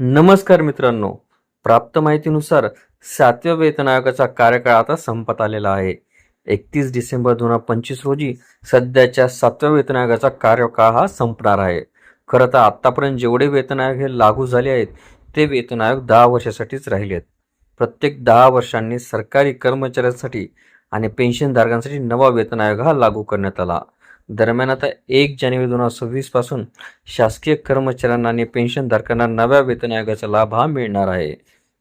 नमस्कार मित्रांनो. प्राप्त माहितीनुसार सातव्या वेतन आयोगाचा कार्यकाळ आता संपत आलेला आहे. एकतीस डिसेंबर दोन हजार पंचवीस रोजी सध्याच्या सातव्या वेतन आयोगाचा कार्यकाळ हा संपणार आहे. खरं तर आत्तापर्यंत जेवढे वेतन आयोग हे लागू झाले आहेत ते वेतन आयोग दहा वर्षासाठीच राहिले आहेत. प्रत्येक दहा वर्षांनी सरकारी कर्मचाऱ्यांसाठी आणि पेन्शनधारकांसाठी नवा वेतन आयोग हा लागू करण्यात आला. दरम्यान आता एक जानेवारी दोन हजार सव्वीसपासून शासकीय कर्मचाऱ्यांना आणि पेन्शनधारकांना नव्या वेतन आयोगाचा लाभ हा मिळणार आहे.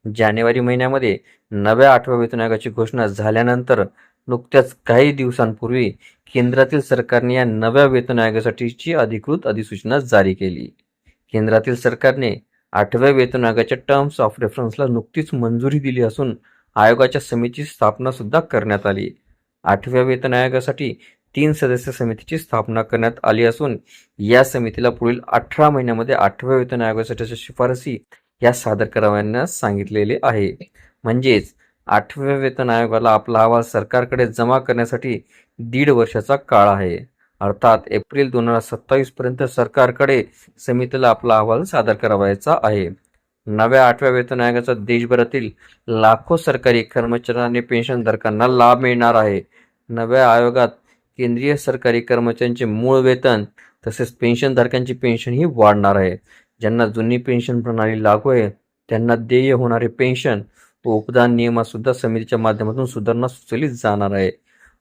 जानेवारी महिन्यामध्ये नव्या आठव्या वेतन आयोगाची घोषणा झाल्यानंतर नुकत्याच काही दिवसांपूर्वी केंद्रातील सरकारने या नव्या वेतन आयोगासाठीची अधिकृत अधिसूचना जारी केली. केंद्रातील सरकारने आठव्या वेतन आयोगाच्या टर्म्स ऑफ रेफरन्सला नुकतीच मंजुरी दिली असून आयोगाच्या समितीची स्थापना सुद्धा करण्यात आली. आठव्या वेतन आयोगासाठी तीन सदस्य समितीची स्थापना करण्यात आली असून या समितीला पुढील अठरा महिन्यामध्ये आठव्या वेतन आयोगासाठीच्या शिफारसी या सादर कराव्यास सांगितलेले आहे. म्हणजेच आठव्या वेतन आयोगाला आपला अहवाल सरकारकडे जमा करण्यासाठी दीड वर्षाचा काळ आहे. अर्थात एप्रिल दोन हजार सत्तावीस पर्यंत सरकारकडे समितीला आपला अहवाल सादर करावायचा आहे. नव्या आठव्या वेतन आयोगाचा देशभरातील लाखो सरकारी कर्मचाऱ्यांनी पेन्शनधारकांना लाभ मिळणार आहे. नव्या आयोगात केंद्रीय सरकारी कर्मचाऱ्यांचे मूळ वेतन तसेच पेन्शनधारकांची पेन्शन ही वाढणार आहे. ज्यांना जुनी पेन्शन प्रणाली लागू आहे त्यांना देय होणारे पेन्शन व उपदान नियमात सुद्धा समितीच्या माध्यमातून सुधारणा सुचवली जाणार आहे.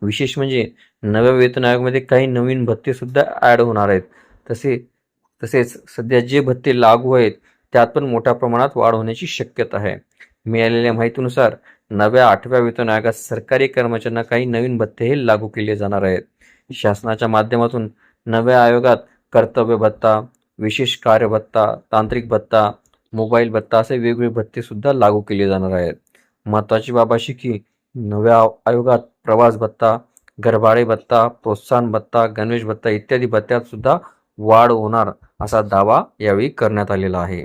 विशेष म्हणजे नव्या वेतन आयोगामध्ये काही नवीन भत्ते सुद्धा ॲड होणार आहेत. तसे तसेच सध्या जे भत्ते लागू आहेत त्यात पण मोठ्या प्रमाणात वाढ होण्याची शक्यता आहे. मिळालेल्या माहितीनुसार नव्या आठव्या वेतन आयोगात सरकारी कर्मचाऱ्यांना काही नवीन भत्तेही लागू केले जाणार आहेत. शासनाच्या माध्यमातून नव्या आयोगात कर्तव्य भत्ता विशेष कार्य भत्ता तांत्रिक भत्ता मोबाईल भत्ता असे वेगवेगळे भत्ते सुद्धा लागू केले जाणार आहेत. महत्त्वाची बाब अशी की नव्या आयोगात प्रवास भत्ता गरभाडे भत्ता प्रोत्साहन भत्ता गणवेश भत्ता इत्यादी भत्त्यात सुद्धा वाढ होणार असा दावा यावेळी करण्यात आलेला आहे.